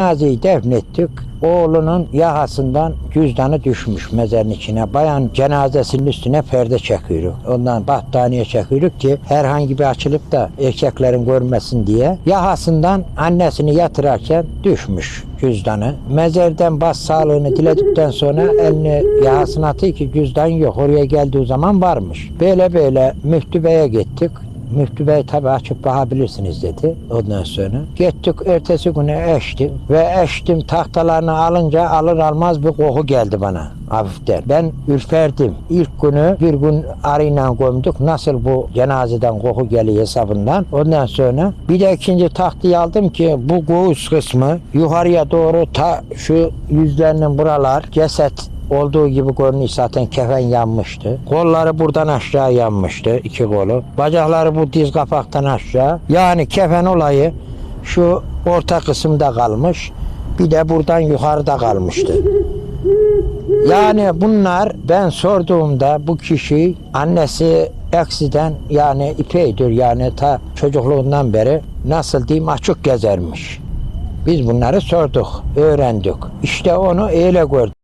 Cenazeyi defnettik. Oğlunun yakasından cüzdanı düşmüş mezarın içine. Bayan cenazesinin üstüne perde çekiyoruz. Ondan battaniye çekiyoruz ki herhangi bir açılıp da erkeklerin görmesin diye. Yakasından annesini yatırarken düşmüş cüzdanı. Mezardan bas sağlığını diledikten sonra elini yakasına atıyor ki cüzdan yok. Oraya geldiği zaman varmış. Böyle böyle müftübeye gittik. Müftü Bey tabi açıp bakabilirsiniz dedi ondan sonra. Gittik ertesi güne eştim ve eştim tahtalarını alınca alır almaz bir koku geldi bana hafiften. Ben ürperdim. İlk günü bir gün arıyla gömdük. Nasıl bu cenazeden koku geliyor hesabından. Ondan sonra bir de ikinci tahtayı aldım ki bu göğüs kısmı yukarıya doğru ta şu yüzlerinin buralar ceset olduğu gibi görünüyor zaten kefen yanmıştı. Kolları buradan aşağı yanmıştı iki kolu. Bacakları bu diz kapaktan aşağı. Yani kefen olayı şu orta kısımda kalmış. Bir de buradan yukarıda kalmıştı. Yani bunlar ben sorduğumda bu kişi annesi eksiden yani ipeydir yani ta çocukluğundan beri nasıl diyeyim açık gezermiş. Biz bunları sorduk, öğrendik. İşte onu öyle gördük.